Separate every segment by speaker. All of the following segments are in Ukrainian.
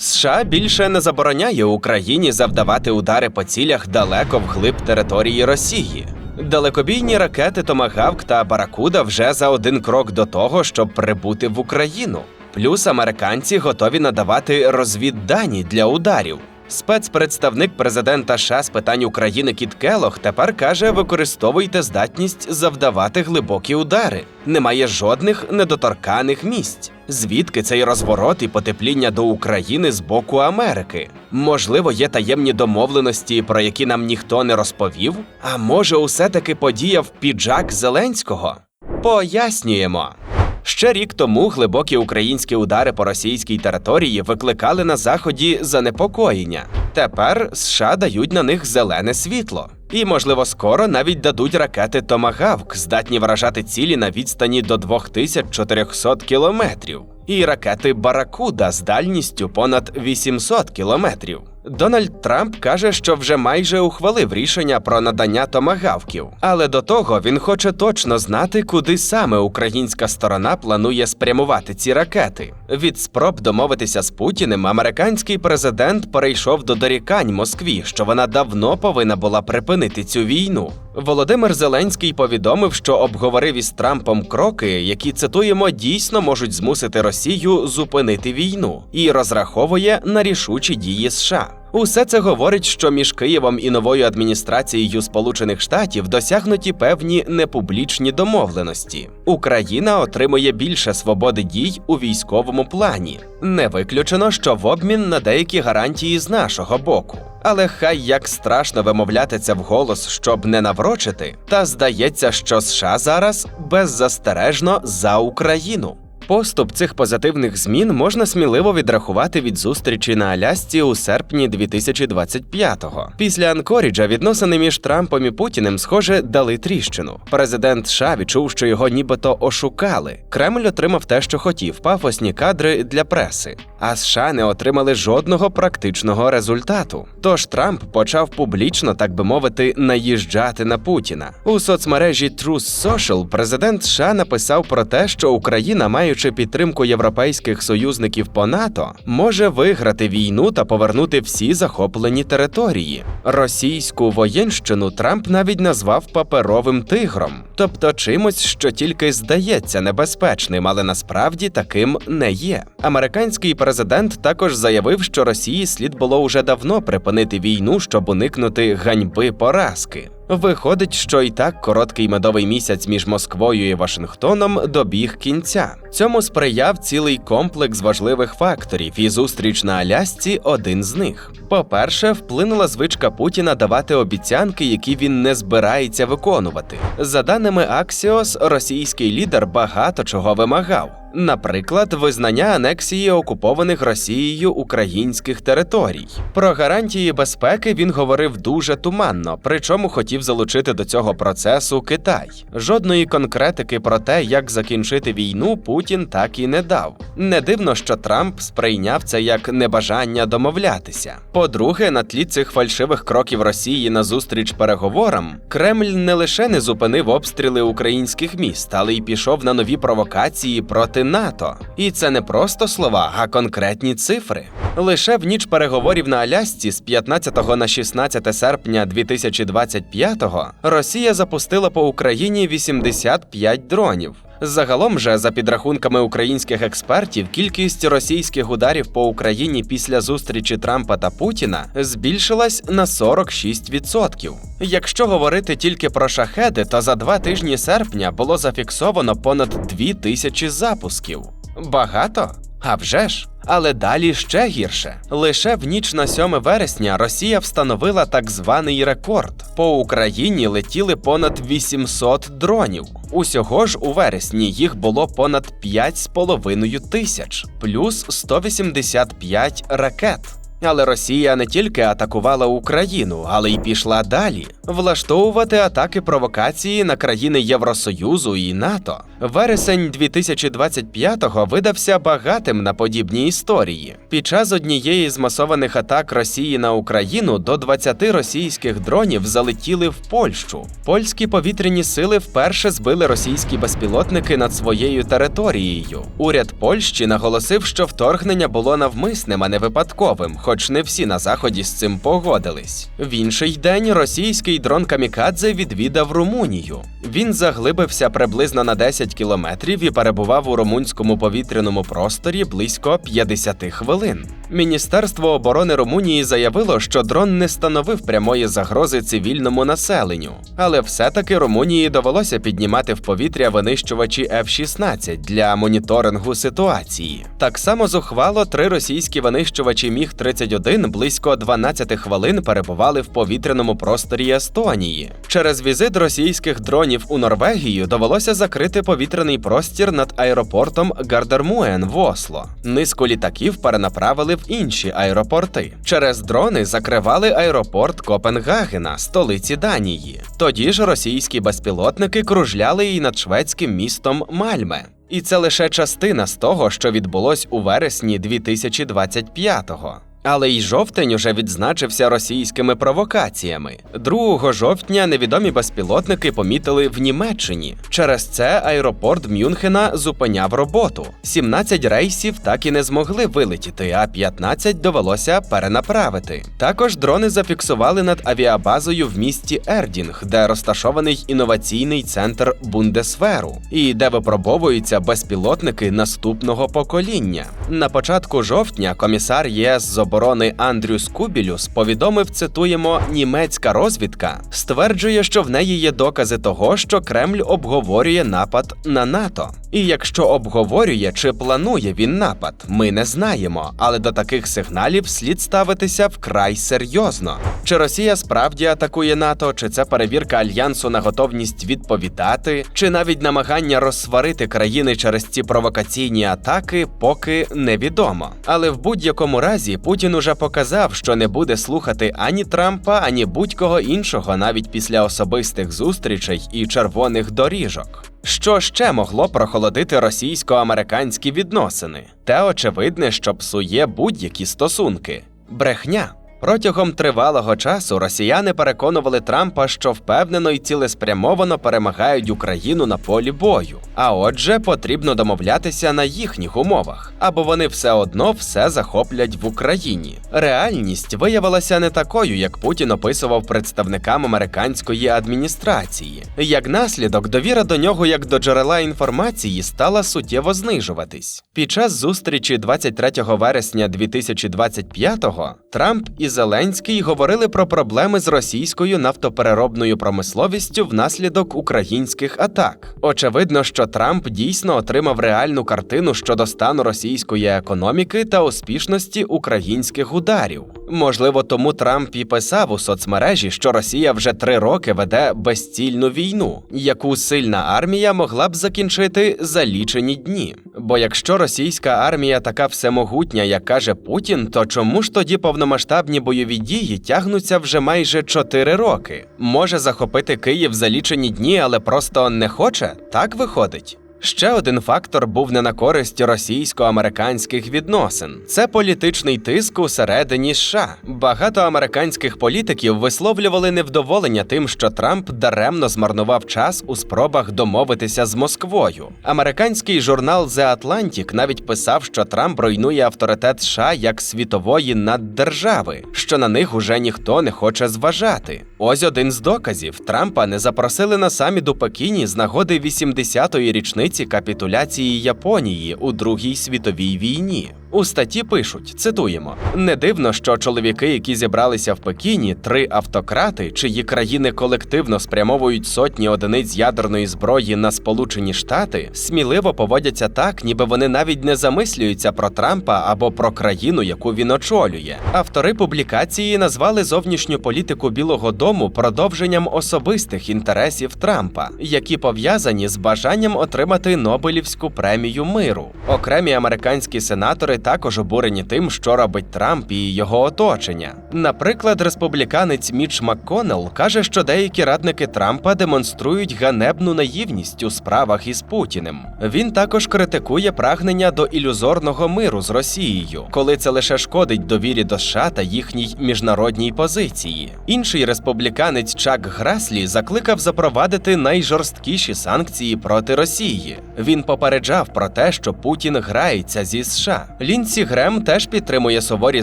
Speaker 1: США більше не забороняє Україні завдавати удари по цілях далеко вглиб території Росії. Далекобійні ракети Томагавк та Баракуда вже за один крок до того, щоб прибути в Україну. Плюс американці готові надавати розвіддані для ударів. Спецпредставник президента США з питань України Кіт Келох тепер каже: використовуйте здатність завдавати глибокі удари. Немає жодних недоторканих місць. Звідки цей розворот і потепління до України з боку Америки? Можливо, є таємні домовленості, про які нам ніхто не розповів? А може, усе таки подіяв піджак Зеленського? Пояснюємо. Ще рік тому глибокі українські удари по російській території викликали на заході занепокоєння. Тепер США дають на них зелене світло. І, можливо, скоро навіть дадуть ракети Томагавк, здатні вражати цілі на відстані до 2400 кілометрів, і ракети Баракуда з дальністю понад 800 кілометрів. Дональд Трамп каже, що вже майже ухвалив рішення про надання томагавків, але до того він хоче точно знати, куди саме українська сторона планує спрямувати ці ракети. Від спроб домовитися з Путіним американський президент перейшов до дорікань Москві, що вона давно повинна була припинити цю війну. Володимир Зеленський повідомив, що обговорив із Трампом кроки, які цитуємо дійсно можуть змусити Росію зупинити війну, і розраховує на рішучі дії США. Усе це говорить, що між Києвом і новою адміністрацією Сполучених Штатів досягнуті певні непублічні домовленості. Україна отримує більше свободи дій у військовому плані. Не виключено, що в обмін на деякі гарантії з нашого боку. Але хай як страшно вимовляти це вголос, щоб не наврочити, та здається, що США зараз беззастережно за Україну. Поступ цих позитивних змін можна сміливо відрахувати від зустрічі на Алясці у серпні 2025-го. Після Анкоріджа відносини між Трампом і Путіним, схоже, дали тріщину. Президент США відчув, що його нібито ошукали. Кремль отримав те, що хотів пафосні кадри для преси. А США не отримали жодного практичного результату. Тож Трамп почав публічно, так би мовити, наїжджати на Путіна. У соцмережі Truth Social президент США написав про те, що Україна, маючи підтримку європейських союзників по НАТО, може виграти війну та повернути всі захоплені території. Російську воєнщину Трамп навіть назвав паперовим тигром, тобто чимось, що тільки здається небезпечним, але насправді таким не є. Американський президент також заявив, що Росії слід було уже давно припинити війну, щоб уникнути ганьби поразки. Виходить, що і так короткий медовий місяць між Москвою і Вашингтоном добіг кінця. Цьому сприяв цілий комплекс важливих факторів, і зустріч на Алясці один з них. По-перше, вплинула звичка Путіна давати обіцянки, які він не збирається виконувати. За даними Axios, російський лідер багато чого вимагав. Наприклад, визнання анексії окупованих Росією українських територій. Про гарантії безпеки він говорив дуже туманно, причому хотів залучити до цього процесу Китай. Жодної конкретики про те, як закінчити війну, Путін так і не дав. Не дивно, що Трамп сприйняв це як небажання домовлятися. По-друге, на тлі цих фальшивих кроків Росії на зустріч переговорам, Кремль не лише не зупинив обстріли українських міст, але й пішов на нові провокації проти НАТО. І це не просто слова, а конкретні цифри. Лише в ніч переговорів на Алясці з 15 на 16 серпня 2025-го Росія запустила по Україні 85 дронів. Загалом же, за підрахунками українських експертів, кількість російських ударів по Україні після зустрічі Трампа та Путіна збільшилась на 46%. Якщо говорити тільки про шахеди, то за два тижні серпня було зафіксовано понад 2 тисячі запусків. Багато? А вже ж. Але далі ще гірше. Лише в ніч на 7 вересня Росія встановила так званий рекорд. По Україні летіли понад 800 дронів. Усього ж у вересні їх було понад 5,5 тисяч, плюс 185 ракет. Але Росія не тільки атакувала Україну, але й пішла далі влаштовувати атаки провокації на країни Євросоюзу і НАТО. Вересень 2025-го видався багатим на подібні історії. Під час однієї з масованих атак Росії на Україну до 20 російських дронів залетіли в Польщу. Польські повітряні сили вперше збили російські безпілотники над своєю територією. Уряд Польщі наголосив, що вторгнення було навмисним, а не випадковим, хоч не всі на заході з цим погодились. В інший день російський дрон Камікадзе відвідав Румунію. Він заглибився приблизно на 10 кілометрів і перебував у румунському повітряному просторі близько 50 хвилин. Міністерство оборони Румунії заявило, що дрон не становив прямої загрози цивільному населенню, але все-таки Румунії довелося піднімати в повітря винищувачі F-16 для моніторингу ситуації. Так само зухвало три російські винищувачі Міг 31 близько 12 хвилин перебували в повітряному просторі Естонії. Через візит російських дронів у Норвегію довелося закрити повітряний простір над аеропортом Гардермуен в Осло. Низку літаків перенаправили в інші аеропорти. Через дрони закривали аеропорт Копенгагена, столиці Данії. Тоді ж російські безпілотники кружляли і над шведським містом Мальме. І це лише частина з того, що відбулось у вересні 2025-го. Але й жовтень уже відзначився російськими провокаціями. 2 жовтня невідомі безпілотники помітили в Німеччині. Через це аеропорт Мюнхена зупиняв роботу. 17 рейсів так і не змогли вилетіти, а 15 довелося перенаправити. Також дрони зафіксували над авіабазою в місті Ердінг, де розташований інноваційний центр Бундесверу, і де випробовуються безпілотники наступного покоління. На початку жовтня комісар ЄС з оборони Андрюс Кубілюс повідомив, цитуємо, німецька розвідка стверджує, що в неї є докази того, що Кремль обговорює напад на НАТО. І якщо обговорює чи планує він напад, ми не знаємо. Але до таких сигналів слід ставитися вкрай серйозно. Чи Росія справді атакує НАТО, чи це перевірка альянсу на готовність відповідати, чи навіть намагання розсварити країни через ці провокаційні атаки, поки невідомо. Але в будь-якому разі Путін уже показав, що не буде слухати ані Трампа, ані будь-кого іншого, навіть після особистих зустрічей і червоних доріжок. Що ще могло прохолодити російсько-американські відносини? Те очевидне, що псує будь-які стосунки. Брехня. Протягом тривалого часу росіяни переконували Трампа, що впевнено і цілеспрямовано перемагають Україну на полі бою. А отже, потрібно домовлятися на їхніх умовах, або вони все одно все захоплять в Україні. Реальність виявилася не такою, як Путін описував представникам американської адміністрації. Як наслідок, довіра до нього як до джерела інформації стала суттєво знижуватись. Під час зустрічі 23 вересня 2025-го Трамп і Зеленський говорили про проблеми з російською нафтопереробною промисловістю внаслідок українських атак. Очевидно, що Трамп дійсно отримав реальну картину щодо стану російської економіки та успішності українських ударів. Можливо, тому Трамп і писав у соцмережі, що Росія вже три роки веде безцільну війну, яку сильна армія могла б закінчити за лічені дні. Бо якщо російська армія така всемогутня, як каже Путін, то чому ж тоді повномасштабні бойові дії тягнуться вже майже чотири роки? Може захопити Київ за лічені дні, але просто не хоче? Так виходить. Ще один фактор був не на користь російсько-американських відносин. Це політичний тиск усередині США. Багато американських політиків висловлювали невдоволення тим, що Трамп даремно змарнував час у спробах домовитися з Москвою. Американський журнал The Atlantic навіть писав, що Трамп руйнує авторитет США як світової наддержави, що на них уже ніхто не хоче зважати. Ось один з доказів: Трампа не запросили на саміт у Пекіні з нагоди 80-ї річниці капітуляції Японії у Другій світовій війні. У статті пишуть: цитуємо: не дивно, що чоловіки, які зібралися в Пекіні, три автократи, чиї країни колективно спрямовують сотні одиниць ядерної зброї на Сполучені Штати, сміливо поводяться так, ніби вони навіть не замислюються про Трампа або про країну, яку він очолює. Автори публікації назвали зовнішню політику Білого Дому продовженням особистих інтересів Трампа, які пов'язані з бажанням отримати Нобелівську премію миру. Окремі американські сенатори також обурені тим, що робить Трамп і його оточення. Наприклад, республіканець Міч МакКоннелл каже, що деякі радники Трампа демонструють ганебну наївність у справах із Путіним. Він також критикує прагнення до ілюзорного миру з Росією, коли це лише шкодить довірі до США та їхній міжнародній позиції. Інший республіканець Чак Граслі закликав запровадити найжорсткіші санкції проти Росії. Він попереджав про те, що Путін грається зі США. Лінсі Грем теж підтримує суворі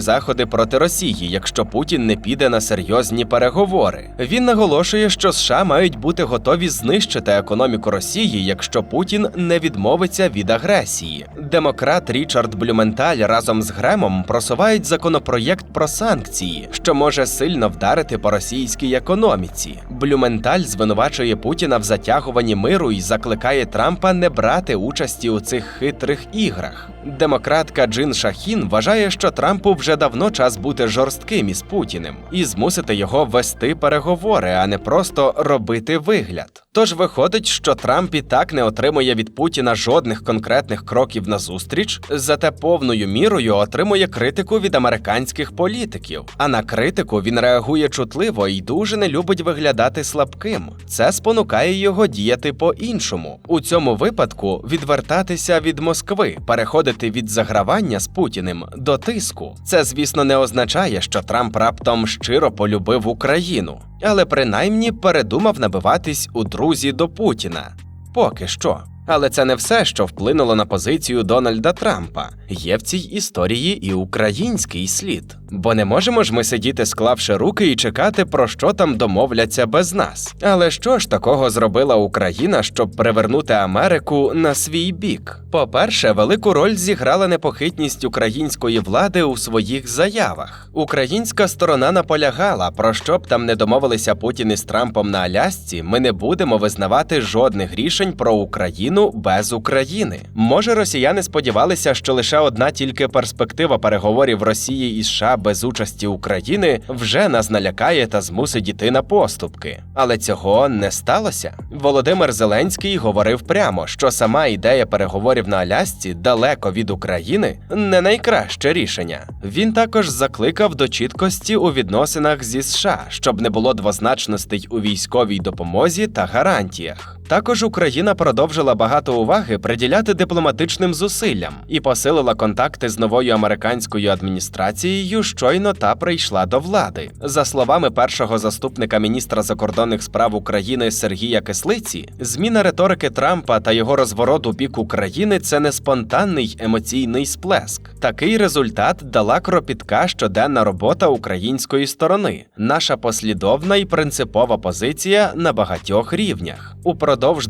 Speaker 1: заходи проти Росії, якщо Путін не піде на серйозні переговори. Він наголошує, що США мають бути готові знищити економіку Росії, якщо Путін не відмовиться від агресії. Демократ Річард Блюменталь разом з Гремом просувають законопроєкт про санкції, що може сильно вдарити по російській економіці. Блюменталь звинувачує Путіна в затягуванні миру і закликає Трампа не брати участі у цих хитрих іграх. Демократка Джин Шахін вважає, що Трампу вже давно час бути жорстким із Путіним і змусити його вести переговори, а не просто робити вигляд. Тож виходить, що Трамп і так не отримує від Путіна жодних конкретних кроків на зустріч, зате повною мірою отримує критику від американських політиків. А на критику він реагує чутливо і дуже не любить виглядати слабким. Це спонукає його діяти по-іншому. У цьому випадку відвертатися від Москви, переходити від загравання з Путіним до тиску. Це, звісно, не означає, що Трамп раптом щиро полюбив Україну, але принаймні передумав набиватись у друзі до Путіна. Поки що. Але це не все, що вплинуло на позицію Дональда Трампа. Є в цій історії і український слід. Бо не можемо ж ми сидіти, склавши руки і чекати, про що там домовляться без нас. Але що ж такого зробила Україна, щоб привернути Америку на свій бік? По-перше, велику роль зіграла непохитність української влади у своїх заявах. Українська сторона наполягала, про що б там не домовилися Путін із Трампом на Алясці, ми не будемо визнавати жодних рішень про Україну без України. Може, росіяни сподівалися, що лише одна тільки перспектива переговорів Росії і США без участі України вже нас налякає та змусить іти на поступки. Але цього не сталося. Володимир Зеленський говорив прямо, що сама ідея переговорів на Алясці далеко від України не найкраще рішення. Він також закликав до чіткості у відносинах зі США, щоб не було двозначностей у військовій допомозі та гарантіях. Також Україна продовжила багато уваги приділяти дипломатичним зусиллям і посилила контакти з новою американською адміністрацією, щойно та прийшла до влади. За словами першого заступника міністра закордонних справ України Сергія Кислиці, зміна риторики Трампа та його розворот у бік України це не спонтанний емоційний сплеск. Такий результат дала кропітка щоденна робота української сторони, наша послідовна і принципова позиція на багатьох рівнях. Упродовж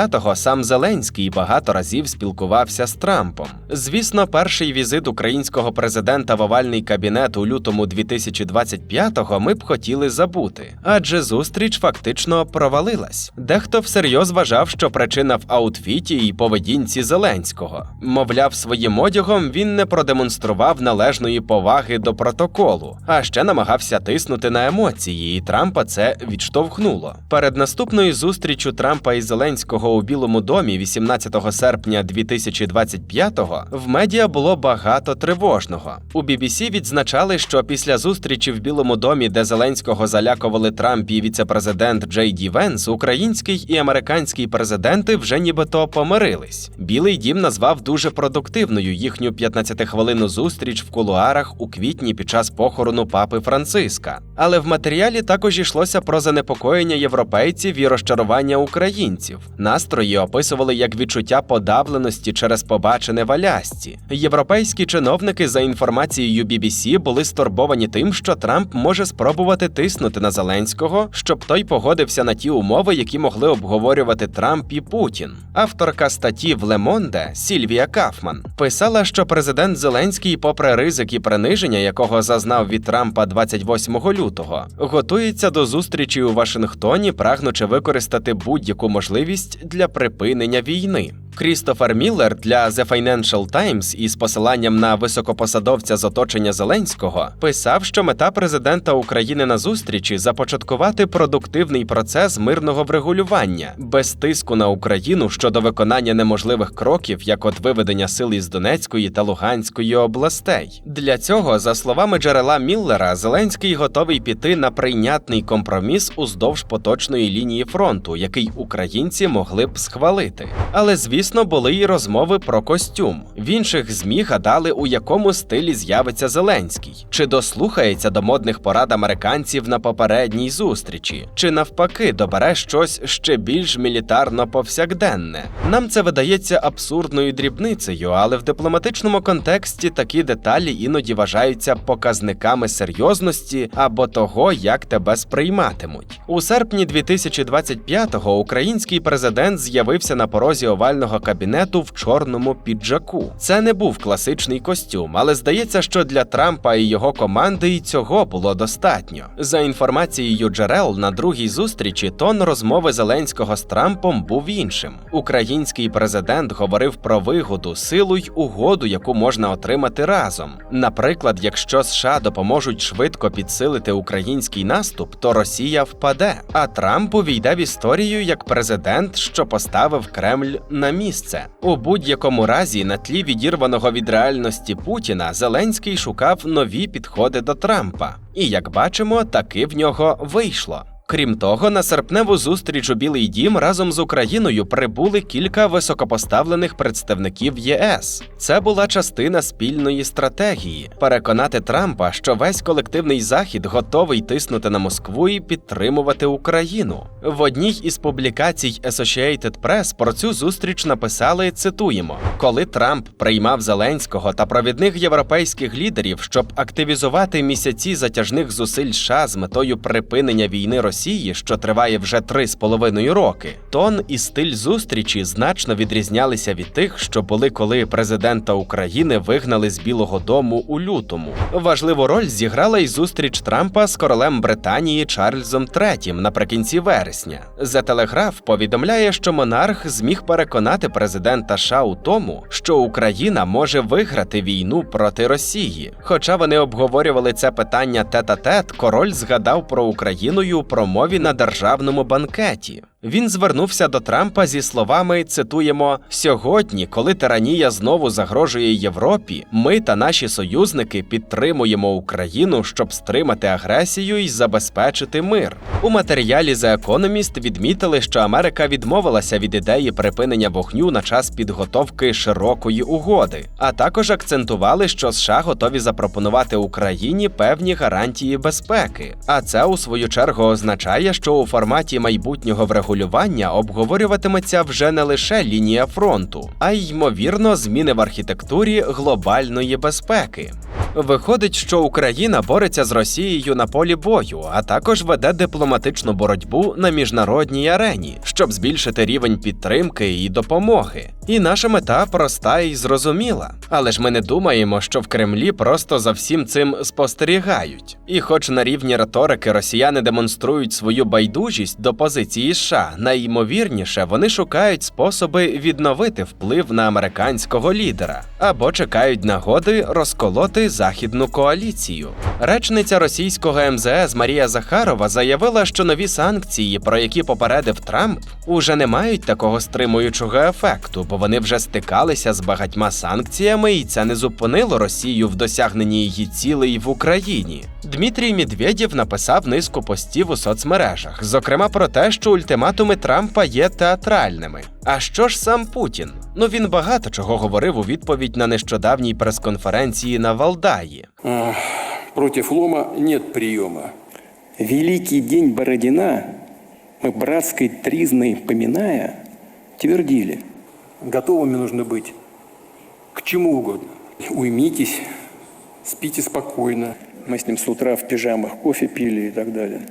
Speaker 1: 2025-го сам Зеленський багато разів спілкувався з Трампом. Звісно, перший візит українського президента в овальний кабінет у лютому 2025-го ми б хотіли забути, адже зустріч фактично провалилась. Дехто всерйоз вважав, що причина в аутфіті і поведінці Зеленського. Мовляв, своїм одягом він не продемонстрував належної поваги до протоколу, а ще намагався тиснути на емоції, і Трампа це відштовхнуло. Перед наступною зустрічю Трампа і Зеленського у Білому домі 18 серпня 2025-го в медіа було багато тривожного. У BBC відзначали, що після зустрічі в Білому домі, де Зеленського залякували Трамп і віцепрезидент Джей Ді Венс, український і американський президенти вже нібито помирились. Білий дім назвав дуже продуктивною їхню 15-хвилинну зустріч в кулуарах у квітні під час похорону папи Франциска. Але в матеріалі також йшлося про занепокоєння європейців і розчарування українців. Настрої описували як відчуття подавленості через побачене в Алясці. Європейські чиновники, за інформацією BBC, були стурбовані тим, що Трамп може спробувати тиснути на Зеленського, щоб той погодився на ті умови, які могли обговорювати Трамп і Путін. Авторка статті в Лемонде Сільвія Кафман писала, що президент Зеленський, попри ризик і приниження, якого зазнав від Трампа 28 лютого, готується до зустрічі у Вашингтоні, прагнучи використати будь-яку можливість для припинення війни. Крістофер Міллер для The Financial Times із посиланням на високопосадовця з оточення Зеленського писав, що мета президента України на зустрічі започаткувати продуктивний процес мирного врегулювання без тиску на Україну щодо виконання неможливих кроків, як от виведення сил із Донецької та Луганської областей. Для цього, за словами джерела Міллера, Зеленський готовий піти на прийнятний компроміс уздовж поточної лінії фронту, який українці могли б схвалити. Але звісно, були й розмови про костюм. В інших змі гадали, у якому стилі з'явиться Зеленський, чи дослухається до модних порад американців на попередній зустрічі, чи навпаки добере щось ще більш мілітарно повсякденне. Нам це видається абсурдною дрібницею, але в дипломатичному контексті такі деталі іноді вважаються показниками серйозності або того, як тебе сприйматимуть. У серпні 2025-го український президент з'явився на порозі овального кабінету в чорному піджаку. Це не був класичний костюм, але здається, що для Трампа і його команди і цього було достатньо. За інформацією джерел, на другій зустрічі тон розмови Зеленського з Трампом був іншим. Український президент говорив про вигоду, силу й угоду, яку можна отримати разом. Наприклад, якщо США допоможуть швидко підсилити український наступ, то Росія впаде. А Трамп увійде в історію як президент, що поставив Кремль на місце. У будь-якому разі, на тлі відірваного від реальності Путіна, Зеленський шукав нові підходи до Трампа. І як бачимо, таки в нього вийшло. Крім того, на серпневу зустріч у Білий Дім разом з Україною прибули кілька високопоставлених представників ЄС. Це була частина спільної стратегії переконати Трампа, що весь колективний захід готовий тиснути на Москву і підтримувати Україну. В одній із публікацій Associated Press про цю зустріч написали: цитуємо: коли Трамп приймав Зеленського та провідних європейських лідерів, щоб активізувати місяці затяжних зусиль США з метою припинення війни Росії, що триває вже три з половиною роки, тон і стиль зустрічі значно відрізнялися від тих, що були, коли президента України вигнали з Білого Дому у лютому. Важливу роль зіграла й зустріч Трампа з королем Британії Чарльзом III наприкінці вересня. За телеграф повідомляє, що монарх зміг переконати президента США у тому, що Україна може виграти війну проти Росії. Хоча вони обговорювали це питання тет-а-тет, король згадав про Україну у промові на державному банкеті. Він звернувся до Трампа зі словами: цитуємо: сьогодні, коли тиранія знову загрожує Європі, ми та наші союзники підтримуємо Україну, щоб стримати агресію і забезпечити мир. У матеріалі The Economist відмітили, що Америка відмовилася від ідеї припинення вогню на час підготовки широкої угоди, а також акцентували, що США готові запропонувати Україні певні гарантії безпеки. А це у свою чергу означає, що у форматі майбутнього врегулювання обговорюватиметься вже не лише лінія фронту, а й ймовірно зміни в архітектурі глобальної безпеки. Виходить, що Україна бореться з Росією на полі бою, а також веде дипломатичну боротьбу на міжнародній арені, щоб збільшити рівень підтримки і допомоги. І наша мета проста і зрозуміла. Але ж ми не думаємо, що в Кремлі просто за всім цим спостерігають. І, хоч на рівні риторики росіяни демонструють свою байдужість до позиції США, найімовірніше вони шукають способи відновити вплив на американського лідера або чекають нагоди розколоти західну коаліцію. Речниця російського МЗС Марія Захарова заявила, що нові санкції, про які попередив Трамп, уже не мають такого стримуючого ефекту, бо вони вже стикалися з багатьма санкціями, і це не зупинило Росію в досягненні її цілей в Україні. Дмитрій Медведєв написав низку постів у соцмережах, зокрема про те, що ультиматуми Трампа є театральними. А що ж сам Путін? Ну він багато чого говорив у відповідь на нещодавній прес-конференції на Валдаї.
Speaker 2: А, Против лома нет приема.
Speaker 3: Великий день Бородина мы братской тризной поминая, твердили.
Speaker 2: Готовыми нужно быть к чему угодно. Уймитесь, спите спокойно.
Speaker 3: Мы с ним с утра в пижамах кофе пили и так далее.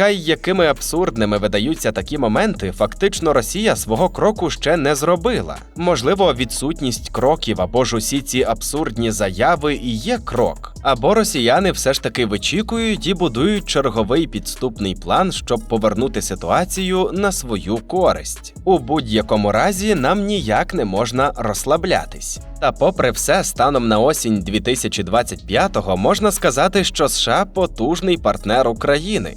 Speaker 1: Хай якими абсурдними видаються такі моменти, фактично Росія свого кроку ще не зробила. Можливо, відсутність кроків або ж усі ці абсурдні заяви і є крок. Або росіяни все ж таки вичікують і будують черговий підступний план, щоб повернути ситуацію на свою користь. У будь-якому разі нам ніяк не можна розслаблятись. Та попри все, станом на осінь 2025-го можна сказати, що США потужний партнер України.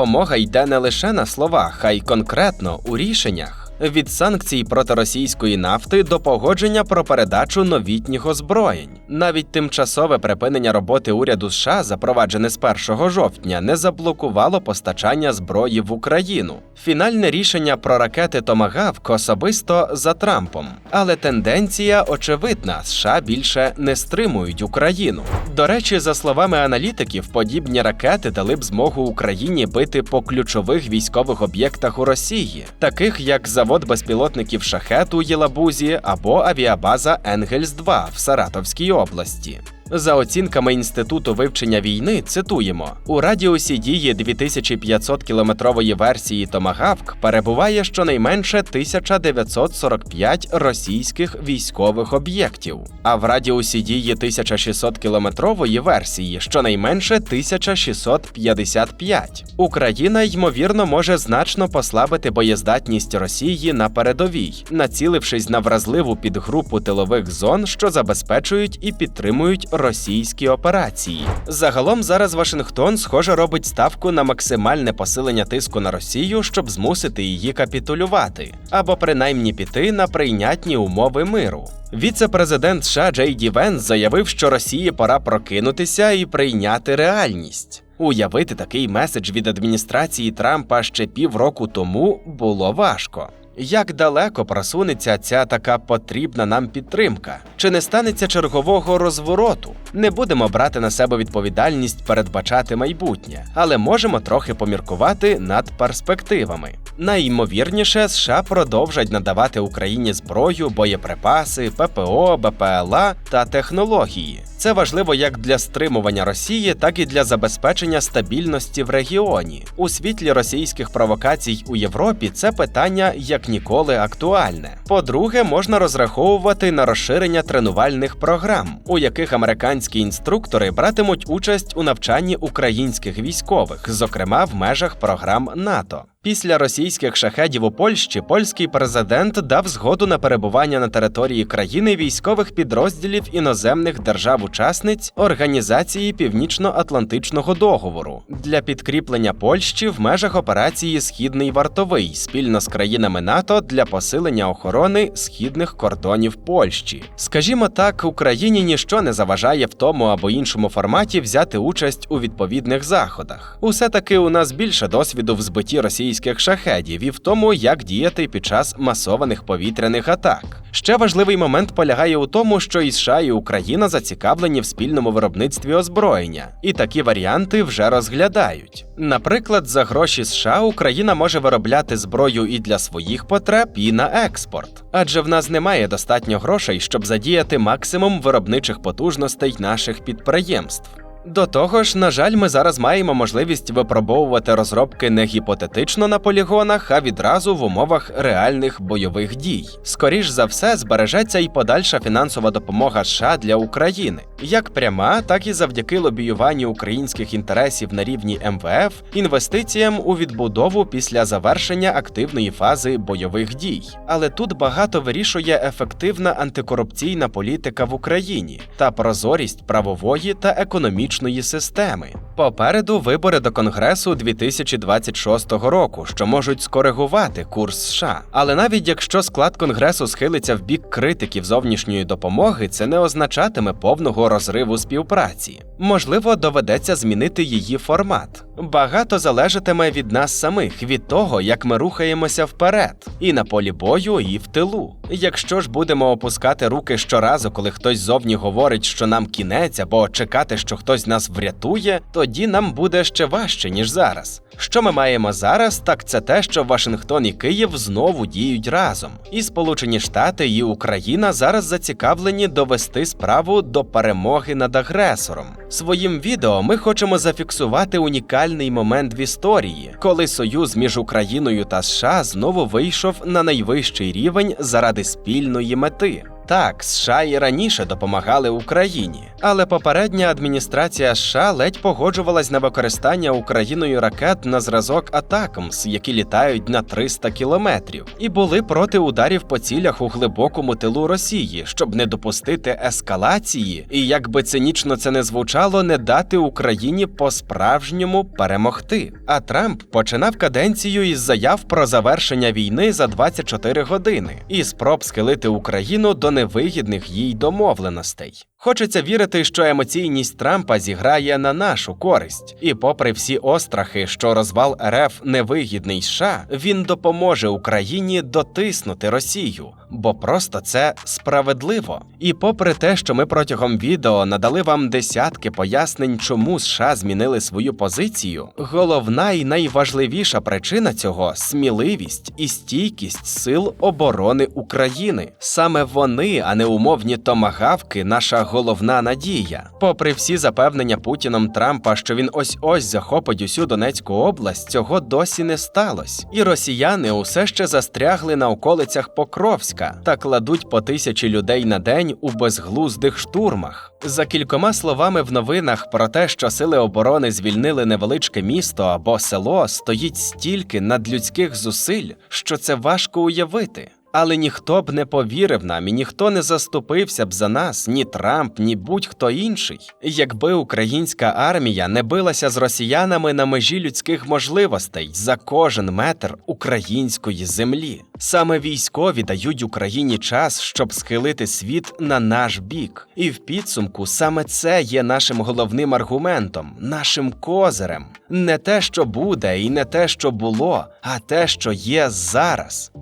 Speaker 1: Допомога йде не лише на словах, а й конкретно у рішеннях. Від санкцій проти російської нафти до погодження про передачу новітніх озброєнь. Навіть тимчасове припинення роботи уряду США, запроваджене з 1 жовтня, не заблокувало постачання зброї в Україну. Фінальне рішення про ракети Томагавк особисто за Трампом, але тенденція очевидна: США більше не стримують Україну. До речі, за словами аналітиків, подібні ракети дали б змогу Україні бити по ключових військових об'єктах у Росії, таких як завод безпілотників Шахет у Єлабузі або авіабаза Енгельс 2 в Саратовській області. За оцінками інституту вивчення війни, цитуємо: у радіусі дії 2500 кілометрової версії Томагавк перебуває щонайменше 1945 російських військових об'єктів, а в радіусі дії 1600 кілометрової версії щонайменше 1655. Україна ймовірно може значно послабити боєздатність Росії на передовій, націлившись на вразливу підгрупу тилових зон, що забезпечують і підтримують російські операції. Загалом зараз Вашингтон, схоже, робить ставку на максимальне посилення тиску на Росію, щоб змусити її капітулювати, або принаймні піти на прийнятні умови миру. Віце-президент США Джей Ді Венс заявив, що Росії пора прокинутися і прийняти реальність. Уявити такий меседж від адміністрації Трампа ще півроку тому було важко. Як далеко просунеться ця така потрібна нам підтримка? Чи не станеться чергового розвороту? Не будемо брати на себе відповідальність передбачати майбутнє, але можемо трохи поміркувати над перспективами. Найімовірніше, США продовжать надавати Україні зброю, боєприпаси, ППО, БПЛА та технології. Це важливо як для стримування Росії, так і для забезпечення стабільності в регіоні. У світлі російських провокацій у Європі це питання як ніколи актуальне. По-друге, можна розраховувати на розширення тренувальних програм, у яких американські інструктори братимуть участь у навчанні українських військових, зокрема в межах програм НАТО. Після російських шахедів у Польщі польський президент дав згоду на перебування на території країни військових підрозділів іноземних держав-учасниць Організації Північно-Атлантичного договору для підкріплення Польщі в межах операції Східний вартовий спільно з країнами НАТО для посилення охорони східних кордонів Польщі. Скажімо так, Україні ніщо не заважає в тому або іншому форматі взяти участь у відповідних заходах. Усе таки у нас більше досвіду в збитті російських шахедів і в тому, як діяти під час масованих повітряних атак. Ще важливий момент полягає у тому, що і США і Україна зацікавлені в спільному виробництві озброєння, і такі варіанти вже розглядають. Наприклад, за гроші США Україна може виробляти зброю і для своїх потреб, і на експорт, адже в нас немає достатньо грошей, щоб задіяти максимум виробничих потужностей наших підприємств. До того ж, на жаль, ми зараз маємо можливість випробовувати розробки не гіпотетично на полігонах, а відразу в умовах реальних бойових дій. Скоріш за все, збережеться і подальша фінансова допомога США для України, як пряма, так і завдяки лобіюванню українських інтересів на рівні МВФ, інвестиціям у відбудову після завершення активної фази бойових дій. Але тут багато вирішує ефективна антикорупційна політика в Україні та прозорість правової та економічної системи. Попереду вибори до Конгресу 2026 року, що можуть скоригувати курс США. Але навіть якщо склад Конгресу схилиться в бік критиків зовнішньої допомоги, це не означатиме повного розриву співпраці. Можливо, доведеться змінити її формат. Багато залежатиме від нас самих, від того, як ми рухаємося вперед, і на полі бою, і в тилу. Якщо ж будемо опускати руки щоразу, коли хтось зовні говорить, що нам кінець, або чекати, що хтось нас врятує, тоді нам буде ще важче, ніж зараз. Що ми маємо зараз, так це те, що Вашингтон і Київ знову діють разом. І Сполучені Штати і Україна зараз зацікавлені довести справу до перемоги над агресором. Своїм відео ми хочемо зафіксувати унікальний момент в історії, коли союз між Україною та США знову вийшов на найвищий рівень заради спільної мети. Так, США і раніше допомагали Україні, але попередня адміністрація США ледь погоджувалась на використання Україною ракет на зразок Атакамс, які літають на 300 кілометрів, і були проти ударів по цілях у глибокому тилу Росії, щоб не допустити ескалації, і як би цинічно це не звучало, не дати Україні по-справжньому перемогти. А Трамп починав каденцію із заяв про завершення війни за 24 години і спроб схилити Україну до невигідних їй домовленостей. Хочеться вірити, що емоційність Трампа зіграє на нашу користь, і, попри всі острахи, що розвал РФ невигідний США, він допоможе Україні дотиснути Росію, бо просто це справедливо. І попри те, що ми протягом відео надали вам десятки пояснень, чому США змінили свою позицію, головна і найважливіша причина цього сміливість і стійкість сил оборони України. Саме вони, а не умовні томагавки, наша головна надія. Попри всі запевнення Путіном Трампа, що він ось ось захопить усю Донецьку область, цього досі не сталося. І росіяни усе ще застрягли на околицях Покровська та кладуть по тисячі людей на день у безглуздих штурмах. За кількома словами в новинах про те, що сили оборони звільнили невеличке місто або село, стоїть стільки надлюдських зусиль, що це важко уявити. Але ніхто б не повірив нам і ніхто не заступився б за нас, ні Трамп, ні будь-хто інший, якби українська армія не билася з росіянами на межі людських можливостей за кожен метр української землі. Саме військові дають Україні час, щоб схилити світ на наш бік. І в підсумку саме це є нашим головним аргументом, нашим козирем. Не те, що буде, і не те, що було, а те, що є зараз.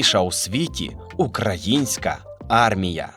Speaker 1: Найсильніша у світі українська армія.